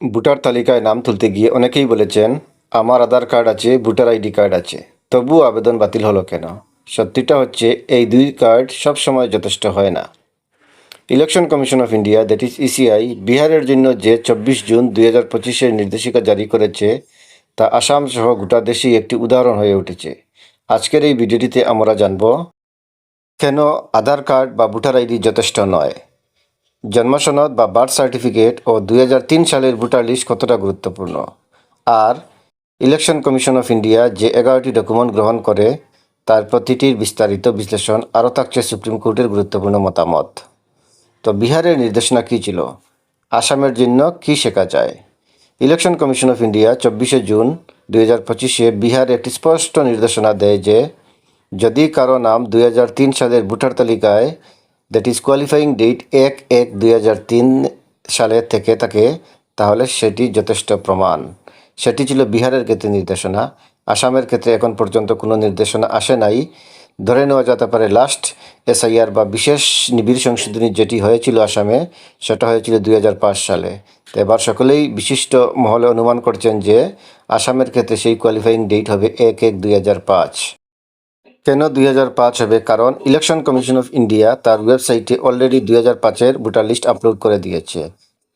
Voter তালিকায় নাম তুলতে গিয়ে অনেকেই বলেছেন, আমার আধার কার্ড আছে, ভোটার আইডি কার্ড আছে। তবুও আবেদন বাতিল হলো কেন? সত্যিটা হচ্ছে, এই দুই কার্ড সব সময় যথেষ্ট হয় না। Election commission of India, that is ECI, বিহারের জন্য যে চব্বিশ জুন দুই হাজার পঁচিশের নির্দেশিকা জারি করেছে, তা আসাম সহ গোটা দেশেই একটি উদাহরণ হয়ে উঠেছে। আজকের এই ভিডিওটিতে আমরা জানব, কেন আধার কার্ড বা ভোটার আইডি যথেষ্ট নয়? জন্মসনদ বা বার্থ সার্টিফিকেট ও দুই হাজার তিন সালের ভোটার লিস্ট কতটা গুরুত্বপূর্ণ? আর, ইলেকশন কমিশন অফ ইন্ডিয়া যে এগারোটি ডকুমেন্ট গ্রহণ করে, তার প্রতিটির বিস্তারিত বিশ্লেষণ আরও থাকছে সুপ্রিম কোর্টের গুরুত্বপূর্ণ মতামত। তো বিহারের নির্দেশনা কী ছিল? আসামের জন্য কী শেখা যায়? ইলেকশন কমিশন অফ ইন্ডিয়া চব্বিশে জুন দুই হাজার পঁচিশে বিহারে একটি স্পষ্ট নির্দেশনা দেয় যে, যদি কারও নাম দুই হাজার তিন সালের ভোটার তালিকায় দ্যাট ইজ কোয়ালিফাইং ডেট এক এক দুই সালে থেকে থাকে, তাহলে সেটি যথেষ্ট প্রমাণ। সেটি ছিল বিহারের ক্ষেত্রে নির্দেশনা। আসামের ক্ষেত্রে এখন পর্যন্ত কোনো নির্দেশনা আসে নাই। ধরে নেওয়া যেতে পারে লাস্ট এসআইআর বা বিশেষ নিবিড় সংশোধনী যেটি হয়েছিল আসামে, সেটা হয়েছিল দুই হাজার পাঁচ সালে। তো এবার সকলেই বিশিষ্ট মহলে অনুমান করছেন যে আসামের ক্ষেত্রে সেই কোয়ালিফাইং ডেট হবে এক এক দুই কেন দুই হাজার পাঁচ হবে? কারণ ইলেকশন কমিশন অফ ইন্ডিয়া তার ওয়েবসাইটে অলরেডি দুই হাজার পাঁচের ভোটার লিস্ট আপলোড করে দিয়েছে।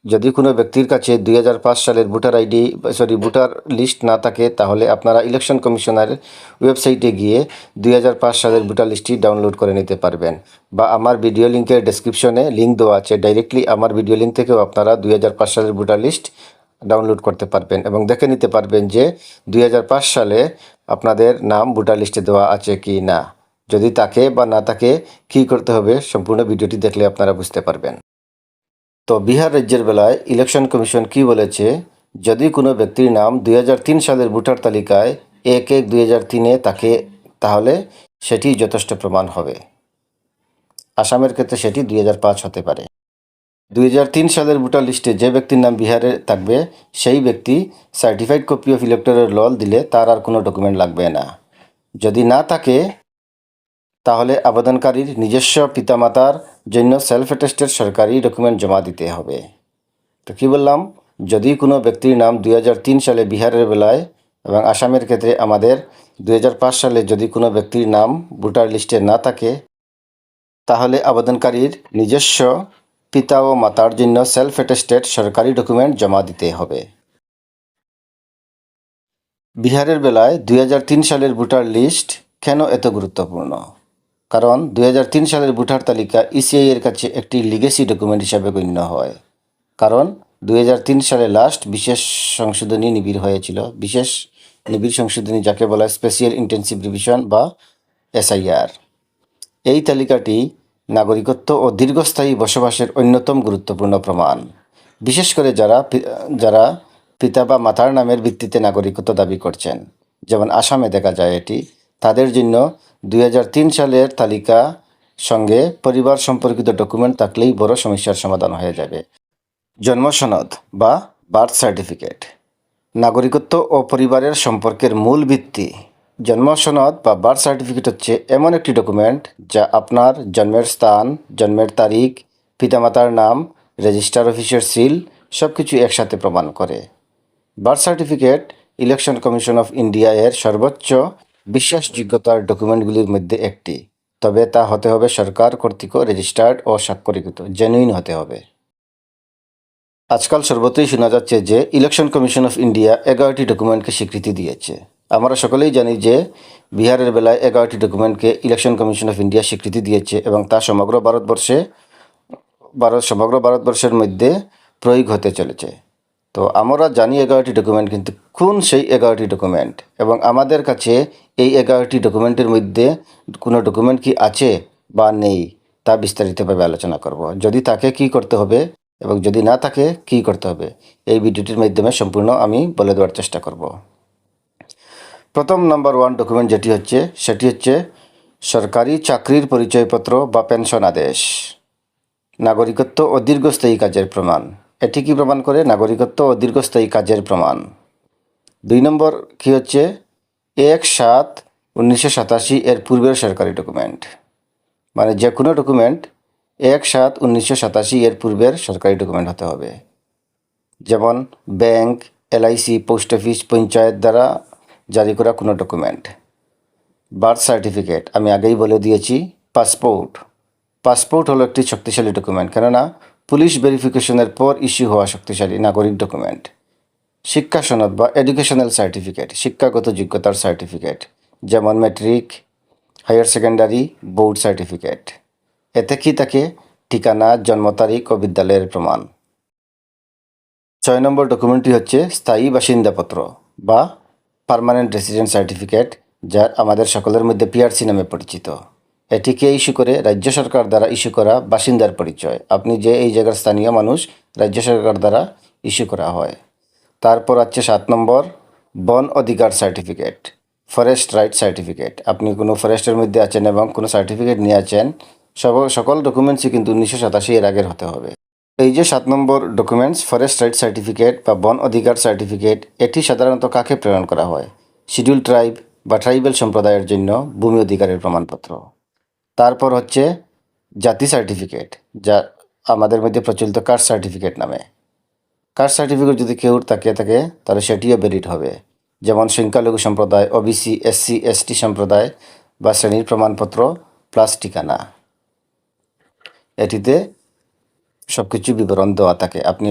যদি কোনো ব্যক্তির কাছে দুই হাজার পাঁচ সালের voter ID, sorry, voter list না থাকে, তাহলে আপনারা ইলেকশন কমিশনের ওয়েবসাইটে গিয়ে দুই হাজার পাঁচ সালের ভোটার লিস্টটি ডাউনলোড করে নিতে পারবেন। বা আমার ভিডিও লিঙ্কের ডেসক্রিপশনে লিঙ্ক দেওয়া আছে। ডাইরেক্টলি আমার ভিডিও লিঙ্ক থেকেও আপনারা দুই হাজার পাঁচ সালের ভোটার লিস্ট ডাউনলোড করতে পারবেন এবং দেখে নিতে পারবেন যে দুই হাজার পাঁচ সালে আপনাদের নাম ভোটার লিস্টে দেওয়া আছে কি না। যদি তাকে বা না তাকে কী করতে হবে সম্পূর্ণ ভিডিওটি দেখলে আপনারা বুঝতে পারবেন। তো বিহার রাজ্যের বেলায় ইলেকশন কমিশন কি বলেছে? যদি কোনো ব্যক্তির নাম দুই হাজার তিন সালের ভোটার তালিকায় এক এক দুই তিনে থাকে, তাহলে সেটি যথেষ্ট প্রমাণ হবে। আসামের ক্ষেত্রে সেটি দুই হাজার পাঁচ হতে পারে। দুই হাজার তিন সালের ভোটার লিস্টে যে ব্যক্তির নাম বিহারে থাকবে, সেই ব্যক্তি সার্টিফাইড কপি অফ ইলেক্টরের লল দিলে তার আর কোনো ডকুমেন্ট লাগবে না। যদি না থাকে, তাহলে আবেদনকারীর নিজস্ব পিতামাতার জন্য সেলফ অ্যাটেস্টেড সরকারি ডকুমেন্ট জমা দিতে হবে। তো কী বললাম? যদি কোনো ব্যক্তির নাম দুই হাজার তিন সালে বিহারের বেলায় এবং আসামের ক্ষেত্রে আমাদের দু হাজার পাঁচ সালে যদি কোনো ব্যক্তির নাম ভোটার লিস্টে না থাকে, তাহলে আবেদনকারীর নিজস্ব পিতা ও মাতার জন্য সেলফ অ্যাটেস্টেড সরকারি ডকুমেন্ট জমা দিতে হবে। বিহারের বেলায় দুই হাজার তিন সালের ভোটার লিস্ট কেন এত গুরুত্বপূর্ণ? কারণ দু হাজার তিন সালের ভোটার তালিকা ইসিআই এর কাছে একটি লিগেসি ডকুমেন্ট হিসাবে গণ্য হয়। কারণ দুই হাজার তিন সালে লাস্ট বিশেষ সংশোধনী নিবিড় হয়েছিল। বিশেষ নিবিড় সংশোধনী যাকে বলা হয় স্পেশাল ইন্টেন্সিভ রিভিশন বা এসআইআর এই তালিকাটি নাগরিকত্ব ও দীর্ঘস্থায়ী বসবাসের অন্যতম গুরুত্বপূর্ণ প্রমাণ। বিশেষ করে যারা যারা পিতা বা মাতার নামের ভিত্তিতে নাগরিকত্ব দাবি করছেন, যেমন আসামে দেখা যায় এটি, তাদের জন্য দু হাজার তিন সালের তালিকা সঙ্গে পরিবার সম্পর্কিত ডকুমেন্ট থাকলেই বড় সমস্যার সমাধান হয়ে যাবে। জন্ম সনদ বা বার্থ সার্টিফিকেট। নাগরিকত্ব ও পরিবারের সম্পর্কের মূল ভিত্তি জন্ম সনদ বা বার্থ সার্টিফিকেট হচ্ছে এমন একটি ডকুমেন্ট যা আপনার জন্মের স্থান, জন্মের তারিখ, পিতামাতার নাম, রেজিস্টার অফিসের সিল সব কিছু একসাথে প্রমাণ করে। Birth certificate election commission of India এর সর্বোচ্চ বিশ্বাসযোগ্যতার ডকুমেন্টগুলির মধ্যে একটি। তবে তা হতে হবে সরকার কর্তৃক রেজিস্টার্ড ও স্বাক্ষরিত জেনুইন হতে হবে। আজকাল সর্বত্রই শোনা যাচ্ছে যে ইলেকশন কমিশন অফ ইন্ডিয়া এগারোটি ডকুমেন্টকে স্বীকৃতি দিয়েছে। আমরা সকলেই জানি যে বিহারের বেলায় এগারোটি ডকুমেন্টকে ইলেকশন কমিশন অফ ইন্ডিয়া স্বীকৃতি দিয়েছে এবং তা সমগ্র ভারতবর্ষে, ভারত, সমগ্র ভারতবর্ষের মধ্যে প্রয়োগ হতে চলেছে। তো আমরা জানি এগারোটি ডকুমেন্ট, কিন্তু কোন সেই এগারোটি ডকুমেন্ট? এবং আমাদের কাছে এই এগারোটি ডকুমেন্টের মধ্যে কোনো ডকুমেন্ট কি আছে বা নেই, তা বিস্তারিতভাবে আলোচনা করব। যদি থাকে, কি করতে হবে? এবং যদি না থাকে, কি করতে হবে? এই ভিডিওটির মাধ্যমে সম্পূর্ণ আমি বলে দেওয়ার চেষ্টা করব। প্রথম নাম্বার ওয়ান ডকুমেন্ট যেটি হচ্ছে, সেটি হচ্ছে সরকারি চাকরির পরিচয়পত্র বা পেনশন আদেশ। নাগরিকত্ব ও দীর্ঘস্থায়ী কাজের প্রমাণ। এটি কি প্রমাণ করে? নাগরিকত্ব ও দীর্ঘস্থায়ী কাজের প্রমাণ। দুই নম্বর কি হচ্ছে? এক সাত উনিশশো সাতাশি এর পূর্বের সরকারি ডকুমেন্ট মানে যে কোনো ডকুমেন্ট এক সাত উনিশশো সাতাশি এর পূর্বের সরকারি ডকুমেন্ট হতে হবে। যেমন bank LIC post office panchayat দ্বারা জারি করা কোনো ডকুমেন্ট বার্থ সার্টিফিকেট আমি আগেই বলে দিয়েছি পাসপোর্ট পাসপোর্ট হলো একটি শক্তিশালী ডকুমেন্ট কেননা পুলিশ ভেরিফিকেশনের পর ইস্যু হওয়া শক্তিশালী নাগরিক ডকুমেন্ট শিক্ষা সনদ বা এডুকেশনাল সার্টিফিকেট শিক্ষাগত যোগ্যতার সার্টিফিকেট যেমন matric higher secondary board certificate এতে কি থাকে? ঠিকানা, জন্ম তারিখ ও বিদ্যালয়ের প্রমাণ। ছয় নম্বর ডকুমেন্টটি হচ্ছে স্থায়ী বাসিন্দাপত্র বা পার্মানেন্ট রেসিডেন্ট সার্টিফিকেট যা আমাদের সকলের মধ্যে পিআরসি নামে পরিচিত। এটিকে ইস্যু করে রাজ্য সরকার দ্বারা ইস্যু করা বাসিন্দার পরিচয়। আপনি যে এই জায়গার স্থানীয় মানুষ, রাজ্য সরকার দ্বারা ইস্যু করা হয়। তারপর আছে সাত নম্বর, বন অধিকার সার্টিফিকেট ফরেস্ট রাইট সার্টিফিকেট আপনি কোনো ফরেস্টের মধ্যে আছেন এবং কোনো সার্টিফিকেট নিয়ে আছেন সকল ডকুমেন্টসই কিন্তু উনিশশো সাতাশি এর আগের হতে হবে। এই যে সাত নম্বর ডকুমেন্টস ফরেস্ট রাইট সার্টিফিকেট বা বন অধিকার সার্টিফিকেট এটি সাধারণত কাকে প্রেরণ করা হয়? শিডিউল ট্রাইব বা ট্রাইবেল সম্প্রদায়ের জন্য ভূমি অধিকারের প্রমাণপত্র। তারপর হচ্ছে জাতি সার্টিফিকেট যা আমাদের মধ্যে প্রচলিত কাস্ট সার্টিফিকেট নামে। কাস্ট সার্টিফিকেট যদি কেউ থাকে থাকে, তাহলে সেটিও ভ্যালিড হবে। যেমন সংখ্যালঘু সম্প্রদায় ওবিসি এসসি এসটি সম্প্রদায় বা শ্রেণির প্রমাণপত্র প্লাস ঠিকানা। এটিতে সব কিছু বিবরণ দেওয়া থাকে। আপনি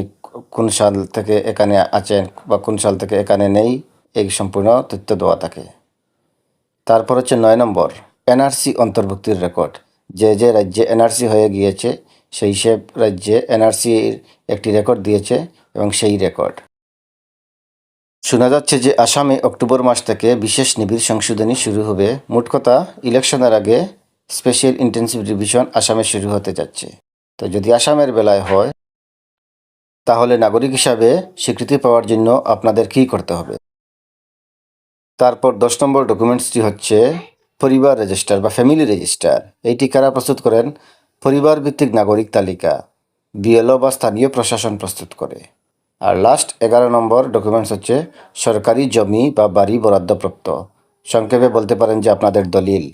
কোন সাল থেকে এখানে আছেন বা কোন সাল থেকে এখানে নেই, এই সম্পূর্ণ তথ্য দেওয়া থাকে। তারপর হচ্ছে নয় নম্বর, এনআরসি অন্তর্ভুক্তির রেকর্ড। যে যে রাজ্যে এনআরসি হয়ে গিয়েছে, সেই সব রাজ্যে এনআরসির একটি রেকর্ড দিয়েছে এবং সেই রেকর্ড। শোনা যাচ্ছে যে আসামে অক্টোবর মাস থেকে বিশেষ নিবিড় সংশোধনী শুরু হবে। মোট কথা, ইলেকশনের আগে স্পেশাল ইন্টেন্সিভ রিভিশন আসামে শুরু হতে যাচ্ছে। তো যদি আসামের বেলায় হয়, তাহলে নাগরিক হিসাবে স্বীকৃতি পাওয়ার জন্য আপনাদের কী করতে হবে? তারপর দশ নম্বর ডকুমেন্টসটি হচ্ছে পরিবার রেজিস্টার বা ফ্যামিলি রেজিস্টার। এইটি কারা প্রস্তুত করেন? পরিবার ভিত্তিক নাগরিক তালিকা, বিএলও বা স্থানীয় প্রশাসন প্রস্তুত করে। আর লাস্ট এগারো নম্বর ডকুমেন্টস হচ্ছে সরকারি জমি বা বাড়ি বরাদ্দপ্রাপ্ত। সংক্ষেপে বলতে পারেন যে আপনাদের দলিল,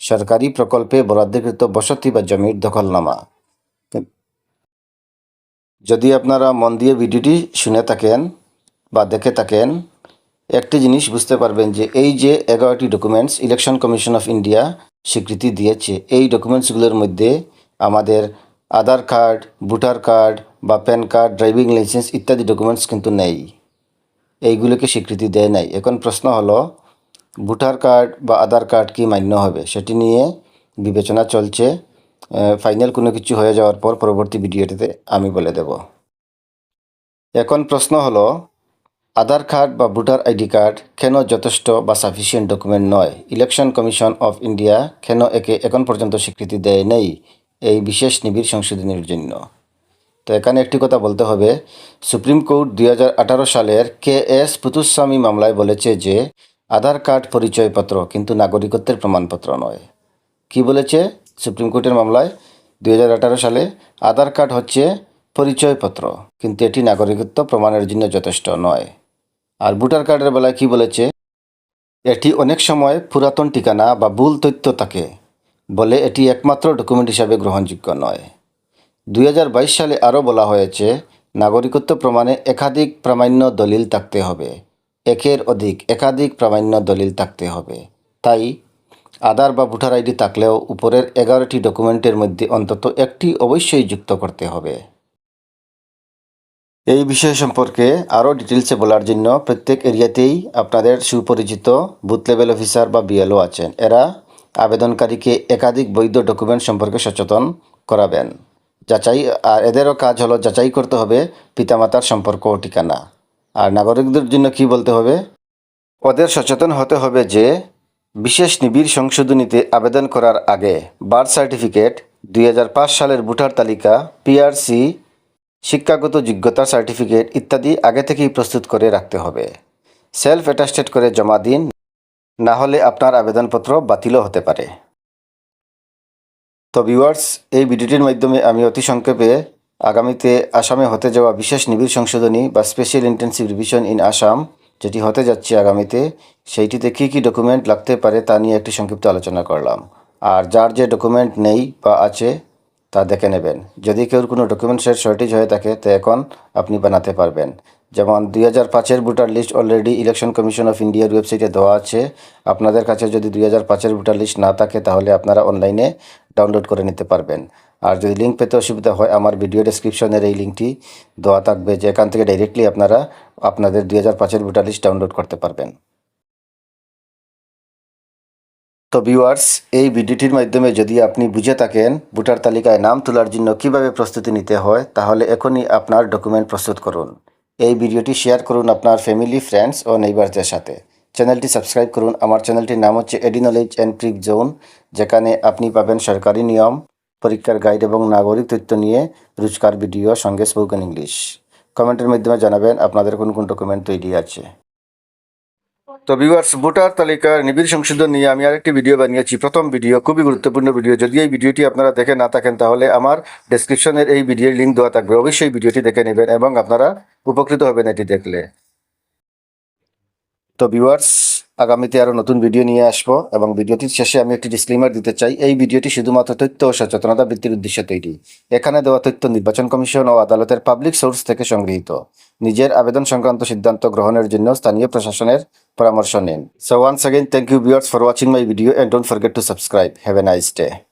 সরকারি প্রকল্পে বরাদ্দকৃত বসতি বা জমির দখলনামা। যদি আপনারা মন দিয়ে ভিডিওটি শুনে থাকেন বা দেখে থাকেন, একটি জিনিস বুঝতে পারবেন যে এই যে এগারোটি documents election commission of India স্বীকৃতি দিয়েছে, এই ডকুমেন্টসগুলোর মধ্যে আমাদের আধার কার্ড, ভোটার কার্ড বা প্যান কার্ড, ড্রাইভিং লাইসেন্স ইত্যাদি ডকুমেন্টস কিন্তু নেই। এইগুলোকে স্বীকৃতি দেয় নাই। এখন প্রশ্ন হলো, ভোটার কার্ড বা আধার কার্ড কি মান্য হবে? সেটি নিয়ে বিবেচনা চলছে। ফাইনাল কোনো কিছু হয়ে যাওয়ার পর পরবর্তী ভিডিওটিতে আমি বলে দেব। এখন প্রশ্ন হলো, আধার কার্ড বা ভোটার আইডি কার্ড কেন যথেষ্ট বা সাফিসিয়েন্ট ডকুমেন্ট নয়? ইলেকশন কমিশন অফ ইন্ডিয়া কেন একে এখন পর্যন্ত স্বীকৃতি দেয় নেই? এই বিশেষ নিবিড় সংশোধনীর জন্য। তো এখানে একটি কথা বলতে হবে সুপ্রিম কোর্ট দুই হাজার আঠারো সালের কে এস পুতুস্বামী মামলায় বলেছে যে, আধার কার্ড পরিচয়পত্র কিন্তু নাগরিকত্বের প্রমাণপত্র নয়। কি বলেছে? সুপ্রিম কোর্টের মামলায় দুই হাজার আঠারো সালে আধার কার্ড হচ্ছে পরিচয়পত্র। কিন্তু এটি নাগরিকত্ব প্রমাণের জন্য যথেষ্ট নয়। আর ভোটার কার্ডের বেলায় কি বলেছে? এটি অনেক সময় পুরাতন ঠিকানা বা ভুল তথ্য থাকে, বলে এটি একমাত্র ডকুমেন্ট হিসাবে গ্রহণযোগ্য নয়। দুই সালে আরও বলা হয়েছে, নাগরিকত্ব প্রমাণে একাধিক প্রামাণ্য দলিল থাকতে হবে। একের অধিক একাধিক প্রামাণ্য দলিল থাকতে হবে। তাই আধার বা ভোটার আইডি থাকলেও উপরের এগারোটি ডকুমেন্টের মধ্যে অন্তত একটি অবশ্যই যুক্ত করতে হবে। এই বিষয় সম্পর্কে আরও ডিটেলসে বলার জন্য প্রত্যেক এরিয়াতেই আপনাদের সুপরিচিত বুথ লেভেল অফিসার বা বিএলও আছেন। এরা আবেদনকারীকে একাধিক বৈধ ডকুমেন্ট সম্পর্কে সচেতন করাবেন। যাচাই, আর এদেরও কাজ হলো যাচাই করতে হবে পিতামাতার সম্পর্ক ও ঠিকানা। আর নাগরিকদের জন্য কি বলতে হবে? ওদের সচেতন হতে হবে যে বিশেষ নিবিড় সংশোধনীতে আবেদন করার আগে বার্থ সার্টিফিকেট দুই হাজার পাঁচ সালের ভোটার তালিকা পিআরসি শিক্ষাগত যোগ্যতা সার্টিফিকেট ইত্যাদি আগে থেকেই প্রস্তুত করে রাখতে হবে। সেলফ অ্যাটাস্টেড করে জমা দিন, না হলে আপনার আবেদনপত্র বাতিলও হতে পারে। তো ভিউয়ার্স, এই ভিডিওটির মাধ্যমে আমি অতি সংক্ষেপে আগামীতে আসামে হতে যাওয়া বিশেষ নিবিড় সংশোধনী বা special intensive revision in Assam যেটি হতে যাচ্ছে আগামীতে, সেইটিতে কী কী ডকুমেন্ট লাগতে পারে তা নিয়ে একটি সংক্ষিপ্ত আলোচনা করলাম। আর যার যে ডকুমেন্ট নেই বা আছে, তা দেখে নেবেন। যদি কেউ কোনো ডকুমেন্টসের শর্টেজ হয়ে থাকে, তো এখন আপনি বানাতে পারবেন। যেমন দুই হাজার পাঁচের voter list already election commission of ইন্ডিয়ার ওয়েবসাইটে দেওয়া আছে। আপনাদের কাছে যদি দুই হাজার পাঁচের ভোটার লিস্ট না থাকে, তাহলে আপনারা অনলাইনে ডাউনলোড করে নিতে পারবেন। আর যদি লিঙ্ক পেতে অসুবিধা হয়, আমার ভিডিও ডেসক্রিপশনের এই লিঙ্কটি দেওয়া থাকবে যে এখান থেকে ডাইরেক্টলি আপনারা আপনাদের দুই হাজার পাঁচের ভোটার লিস্ট ডাউনলোড করতে পারবেন। তো ভিউয়ার্স এই ভিডিওটির মাধ্যমে যদি আপনি বুঝে থাকেন ভোটার তালিকায় নাম তোলার জন্য কীভাবে প্রস্তুতি নিতে হয়, তাহলে এখনই আপনার ডকুমেন্ট প্রস্তুত করুন। এই ভিডিওটি শেয়ার করুন আপনার ফ্যামিলি ফ্রেন্ডস ও নেইবারদের সাথে। চ্যানেলটি সাবস্ক্রাইব করুন। আমার চ্যানেলটির নাম হচ্ছে AD knowledge and trick zone যেখানে আপনি পাবেন সরকারি নিয়ম পরীক্ষার গাইড এবং নাগরিক তথ্য নিয়ে রোজকার ভিডিও সঙ্গে স্পোকেন ইংলিশ কমেন্টের মাধ্যমে জানাবেন আপনাদের কোন কোন ডকুমেন্ট তৈরি আছে। তো ভিউয়ার্স ভোটার তালিকার নিবিড় সংশোধন নিয়ে আমি আরেকটি ভিডিও বানিয়েছি। প্রথম ভিডিও খুবই গুরুত্বপূর্ণ ভিডিও যদি এই ভিডিওটি আপনারা দেখে না থাকেন, তাহলে আমার ডেসক্রিপশনের এই ভিডিওর লিঙ্ক দেওয়া থাকবে। অবশ্যই ভিডিওটি দেখে নেবেন এবং আপনারা উপকৃত হবেন এটি দেখলে। তো ভিউয়ার্স আগামীতে আরও নতুন ভিডিও নিয়ে আসব এবং ভিডিওটির শেষে আমি একটি ডিসক্লেমার দিতে চাই। এই ভিডিওটি শুধুমাত্র তথ্য ও সচেতনতা বৃদ্ধির উদ্দেশ্যে তৈরি। এখানে দেওয়া তথ্য নির্বাচন কমিশন ও আদালতের পাবলিক সোর্স থেকে সংগৃহীত। নিজের আবেদন সংক্রান্ত সিদ্ধান্ত গ্রহণের জন্য স্থানীয় প্রশাসনের পরামর্শ নিন। So once again thank you viewers for watching my video and don't forget to subscribe have a nice day